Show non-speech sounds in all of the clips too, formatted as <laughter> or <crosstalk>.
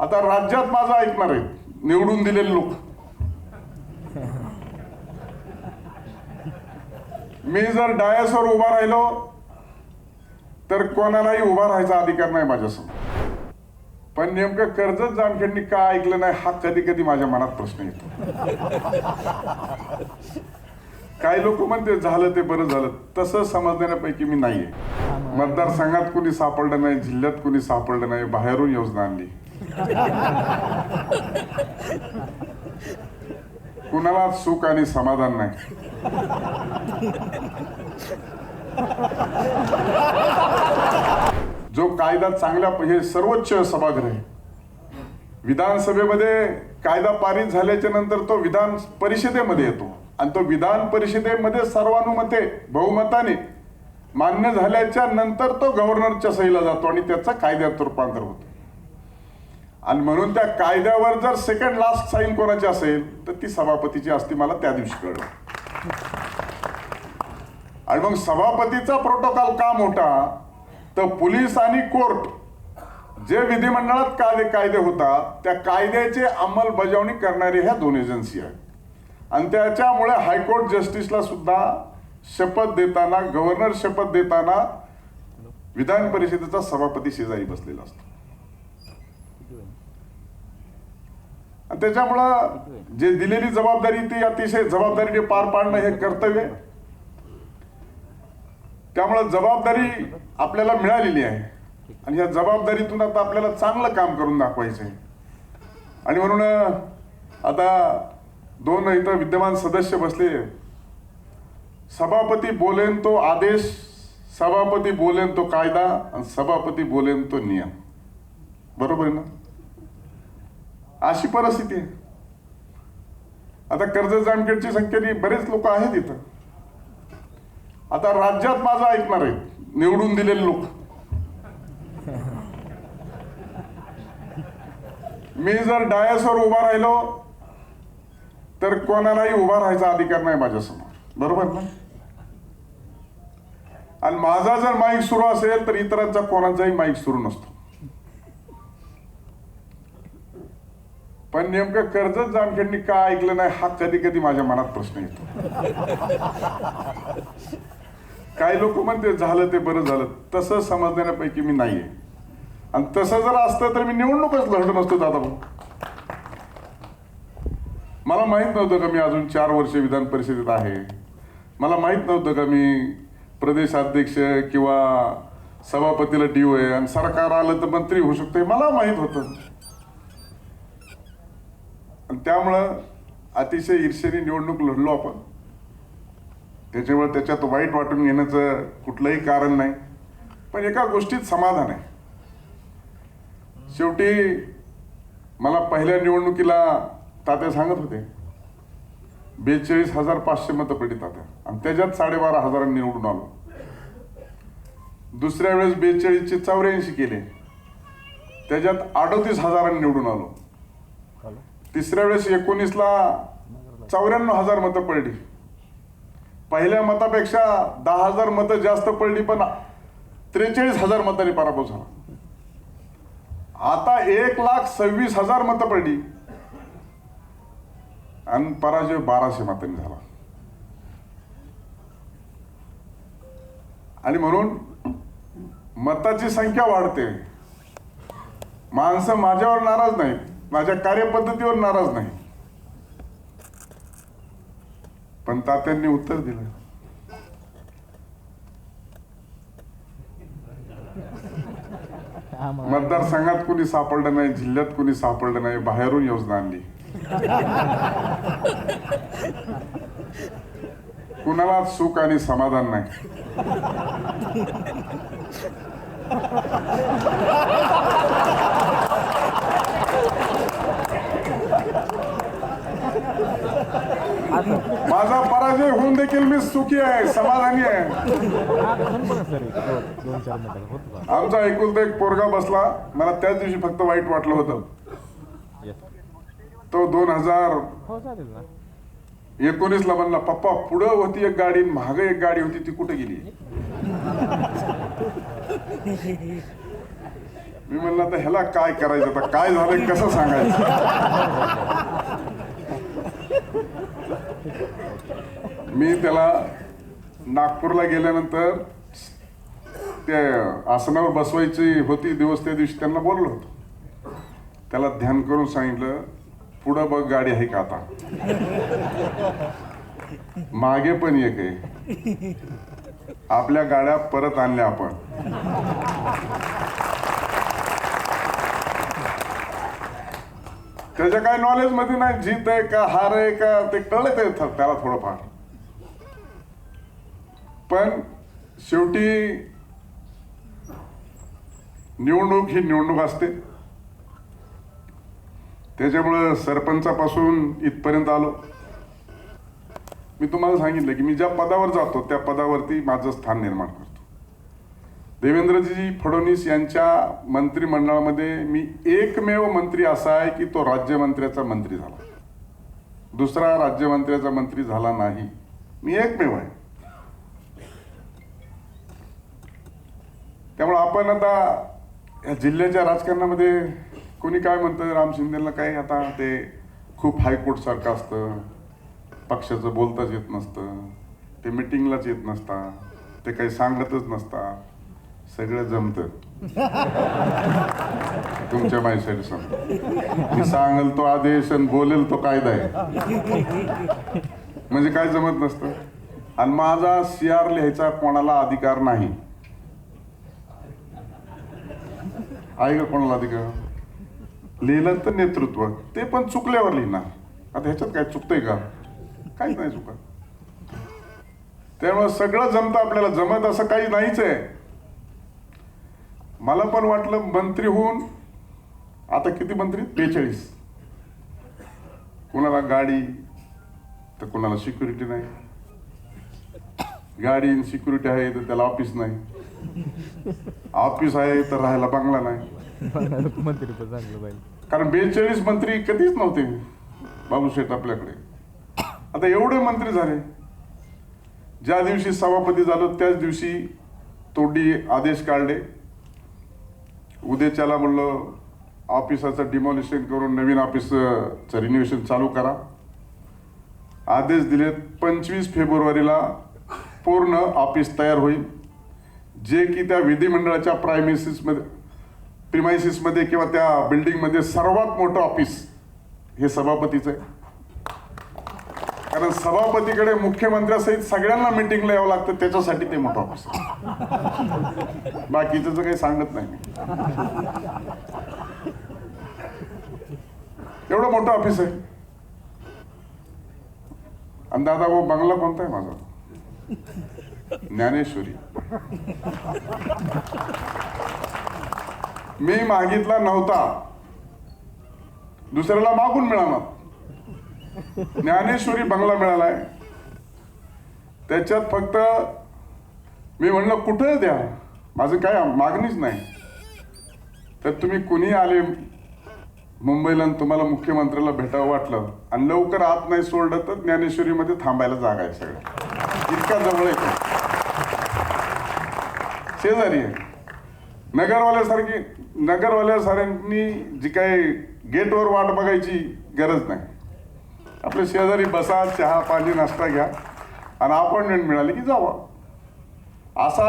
आता राज्यात माझं ऐकणार आहेत. निवडून दिलेले लोक. मी जर डायसवर उभा राहिलो तर कोणालाही उभा राहायचा अधिकार नाही माझ्यासमोर. पण नेमकं कर्जत जामखेडनी का ऐकलं नाही हा कधी कधी माझ्या मनात प्रश्न येतो. काही लोक म्हणते झालं ते बरं झालं. तसं समजण्यापैकी मी नाहीये. मतदारसंघात कुणी सापडलं नाही जिल्ह्यात कुणी सापडलं नाही बाहेरून योजना आणली. कुणाला सुख आणि समाधान नाही. जो कायदा चांगल्या हे सर्वोच्च सभागृह आहे. विधानसभेमध्ये कायदा पारित झाल्याच्यानंतर तो विधान परिषदेमध्ये येतो. आणि तो विधान परिषदेमध्ये सर्वानुमते बहुमताने मान्य झाल्याच्यानंतर तो गव्हर्नरच्या सहीला जातो आणि त्याचा कायद्यात रूपांतर होतो. आणि म्हणून त्या कायद्यावर जर सेकंड लास्ट साईन कोणाची असेल तर ती सभापतीची असती मला त्या दिवशी कळलं आणि मग सभापतीचा प्रोटोकॉल का मोठा? तर पोलीस आणि कोर्ट जे विधिमंडळात कायदे कायदे होतात त्या कायद्याची अंमलबजावणी करणारी ह्या दोन एजन्सी आहेत. आणि त्याच्यामुळे हायकोर्ट जस्टिसला सुद्धा शपथ देताना गव्हर्नर शपथ देताना विधान परिषदेचा सभापती शेजारी बसलेला असतो. त्याच्यामुळं जे दिलेली जबाबदारी ती अतिशय जबाबदारीने पार पाडणं हे कर्तव्य आहे. त्यामुळं जबाबदारी आपल्याला मिळालेली आहे. आणि या जबाबदारीतून आता आपल्याला चांगलं काम करून दाखवायचं आहे. आणि म्हणून आता दोन इथं विद्यमान सदस्य बसले. सभापती बोलेन तो आदेश सभापती बोलेन तो कायदा आणि सभापती बोलेन तो नियम. बरोबर आहे ना? अशी परिस्थिती. आहे आता कर्ज जामखेडची संख्येने बरेच लोक आहेत इथं. आता राज्यात माझं ऐकणार आहेत निवडून दिलेले लोक. मी जर डायसवर उभा राहिलो तर कोणालाही उभा राहायचा अधिकार नाही माझ्यासमोर. बरोबर ना? आणि माझा जर माईक सुरू असेल तर इतरांचा कोणाचाही माईक सुरू नसतो. पण नेमकं कर्जत जामखेडनी का ऐकलं नाही हा कधी कधी माझ्या मनात प्रश्न येतो. काही लोक म्हणते झालं ते बरं झालं. तसं समजण्यापैकी मी नाहीये. आणि तसं जर असतं तर मी निवडणूकच लढलो नसतो दादा भाऊ. मला माहीत नव्हतं का मी अजून चार वर्ष विधान परिषदेत आहे. मला माहीत नव्हतं का मी प्रदेशाध्यक्ष किंवा सभापतीला डी आहे. आणि सरकार आलं तर मंत्री होऊ शकतो मला माहीत होतं. आणि त्यामुळं अतिशय ईर्षेने निवडणूक लढलो आपण. त्याच्यामुळे त्याच्यात वाईट वाटून घेण्याचं कुठलंही कारण नाही. पण एका गोष्टीत समाधान आहे. शेवटी मला पहिल्या निवडणुकीला तात्या सांगत होते. बेचाळीस हजार पाचशे मतं पडली तात्या. आणि त्याच्यात साडेबारा हजारांनी निवडून आलो. दुसऱ्या वेळेस बेचाळीसचे चौऱ्याऐंशी केले. त्याच्यात अडतीस हजारांनी निवडून आलो. तिसऱ्या वेळेस एकोणीसला चौऱ्याण्णव हजार मतं पडली. पहिल्या मतापेक्षा दहा हजार मतं जास्त पडली पण त्रेचाळीस हजार मतांनी पराभव झाला. आता एक लाख सव्वीस हजार मतं पडली. आणि पराजय बाराशे मतांनी झाला. आणि म्हणून मताची संख्या वाढते. माणसं माझ्यावर नाराज नाहीत. माझ्या कार्यपद्धतीवर नाराज नाही. पण तात्यांनी उत्तर दिलं. मतदारसंघात कुणी सापडलं नाही जिल्ह्यात कुणी सापडलं नाही बाहेरून योजना आणली. कुणाला सुख आणि समाधान नाही माझा पराजय होऊन देखील मी सुखी आहे समाधानी आहे. आमचा एकुलता एक पोरगा बसला मला त्याच दिवशी फक्त वाईट वाटलं होतं. तो दोन हजार एकोणीस ला म्हणला पप्पा पुढं होती एक गाडी माग एक गाडी होती ती कुठे गेली? मी म्हणलं आता ह्याला काय करायचं? आता काय झालं कसं सांगायचं? मी त्याला नागपूरला गेल्यानंतर ते आसनावर बसवायची होती दिवस त्या दिवशी त्यांना बोललो होतो. त्याला ध्यान करून सांगितलं पुढं बघ गाडी आहे का आता? मागे पण एक आहे. आपल्या गाड्या परत आणल्या आपण. त्याच्या काय नॉलेजमध्ये नाही जीत आहे का हार आहे का ते कळत आहे त्याला थोडंफार. पण शेवटी निवडणूक ही निवडणूक असते. त्याच्यामुळं सरपंचापासून इथपर्यंत आलो. मी तुम्हाला सांगितलं की मी ज्या पदावर जातो त्या पदावरती माझं स्थान निर्माण करतो. देवेंद्रजी फडणवीस यांच्या मंत्रिमंडळामध्ये मी एकमेव मंत्री असा आहे की तो राज्यमंत्र्याचा मंत्री झाला. दुसरा राज्यमंत्र्याचा मंत्री झाला नाही. मी एकमेव आहे. त्यामुळे आपण आता या जिल्ह्याच्या राजकारणामध्ये कोणी काय म्हणतं? राम शिंदेला काही आता ते खूप हायकोर्टसारखं असतं. पक्षाचं बोलताच येत नसतं. ते मिटिंगलाच येत नसता. ते काही सांगतच नसतात सगळं जमतं. <laughs> तुमच्या माहिती सांग मी सांगल तो आदेश आणि बोलेल तो कायदा आहे. म्हणजे काय जमत नसतं? आणि माझा सी आर लिहायचा कोणाला अधिकार नाही. आहे का कोणाला अधिकार लिहिलं तर नेतृत्व. ते पण चुकल्यावर लिहिणार. आता ह्याच्यात काय चुकतंय का? काहीच नाही चुकत. त्यामुळे सगळं जमतं आपल्याला. जमत असं काही नाहीच आहे. मला पण वाटलं मंत्री होऊन आता किती मंत्री? बेचाळीस. कोणाला गाडी तर कोणाला सिक्युरिटी नाही. गाडी सिक्युरिटी आहे तर त्याला ऑफिस नाही. ऑफिस आहे तर राहायला बंगला नाही. मंत्री कारण बेचाळीस मंत्री कधीच नव्हते. बाबूशेठ आपल्याकडे. आता एवढे मंत्री झाले. ज्या दिवशी सभापती झालो त्याच दिवशी तोडी आदेश काढले. उद्याच्याला म्हणलं ऑफिसाचं डिमॉलिशन करून नवीन ऑफिसचं रिन्युएशन चालू करा. आदेश दिलेत पंचवीस फेब्रुवारीला पूर्ण ऑफिस तयार होईल जे की त्या विधिमंडळाच्या प्रायमिसिसमध्ये प्रिमायसिसमध्ये किंवा त्या बिल्डिंगमध्ये सर्वात मोठं ऑफिस हे सभापतीचं आहे. कारण सभापतीकडे मुख्यमंत्र्यासहित सगळ्यांना मिटिंगला यावं लागतं त्याच्यासाठी ते मोठं ऑफिस बाकीचं तर काही सांगत नाही एवढं मोठं ऑफिस आहे. आणि दादा भाऊ बंगला कोणता आहे माझा? ज्ञानेश्वरी. मी मागितला नव्हता. दुसऱ्याला मागून मिळाला. ज्ञानेश्वरी बंगला मिळालाय. त्याच्यात फक्त मी म्हणलं कुठं द्या? माझं काय मागणीच नाही. तर तुम्ही कुणी आले मुंबईला तुम्हाला मुख्यमंत्र्याला भेटावं वाटलं आणि लवकर आत नाही सोडलं तर ज्ञानेश्वरीमध्ये थांबायला जागा आहे सगळं. इतका जवळ आहे. शेजारी आहे नगरवाल्यासारखी नगरवाल्यासारख्यांनी जी काही गेटवर वाट बघायची गरज नाही आपल्या शेजारी बसा चहा पाणी नाश्ता घ्या आणि अपॉइंटमेंट मिळाली की जावा असा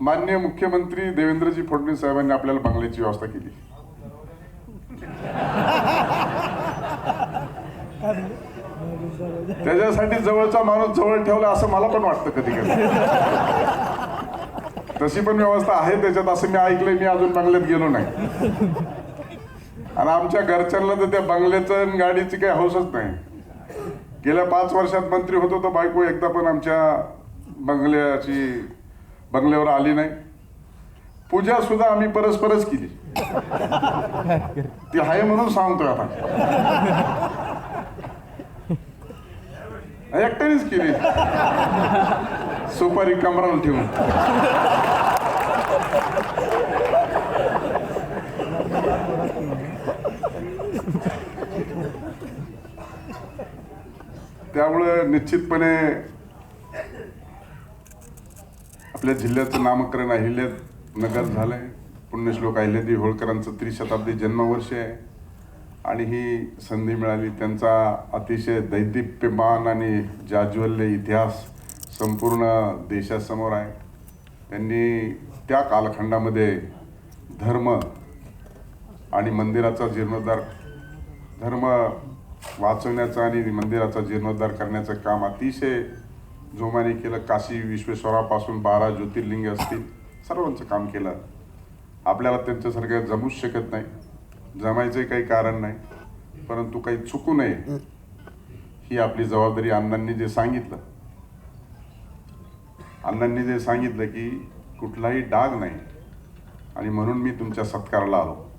मान्य मुख्यमंत्री देवेंद्रजी फडणवीस साहेबांनी आपल्याला बंगल्याची व्यवस्था केली त्याच्यासाठी जवळचा माणूस जवळ ठेवला असं मला पण वाटतं कधी कधी. तशी पण व्यवस्था आहे त्याच्यात असं मी ऐकलंय मी अजून बंगल्यात गेलो नाही. आणि आमच्या घरच्यांना तर त्या बंगल्याचं आणि गाडीची काही हौसच नाही. गेल्या पाच वर्षात मंत्री होतो तर बायको एकदा पण आमच्या बंगल्याची बंगल्यावर आली नाही. पूजा सुद्धा आम्ही परस्परच केली. ती आहे म्हणून सांगतोय आता. एकट्यानेच केली. सुपारी कमराला ठेवून. त्यामुळं निश्चितपणे आपल्या जिल्ह्याचं नामकरण अहिल्यात नगर झालंय. पुण्यश्लोक अहिल्यादेवी होळकरांचं त्रिशताब्दी जन्मवर्ष आहे. आणि ही संधी मिळाली. त्यांचा अतिशय दैदिप्यमान आणि जाज्वल्य इतिहास संपूर्ण देशासमोर आहे. त्यांनी त्या कालखंडामध्ये धर्म आणि मंदिराचा जीर्णोद्धार धर्म वाचवण्याचा आणि मंदिराचा जीर्णोद्धार करण्याचं काम अतिशय जोमाने केलं. काशी विश्वेश्वरापासून बारा ज्योतिर्लिंग असतील सर्वांचं काम केलं. आपल्याला त्यांच्यासारखं जमूच शकत नाही. जमायचं काही कारण नाही परंतु काही चुकू नये. ही आपली जबाबदारी अण्णांनी जे सांगितलं. अण्णांनी जे सांगितलं की कुठलाही डाग नाही. आणि म्हणून मी तुमच्या सत्काराला आलो.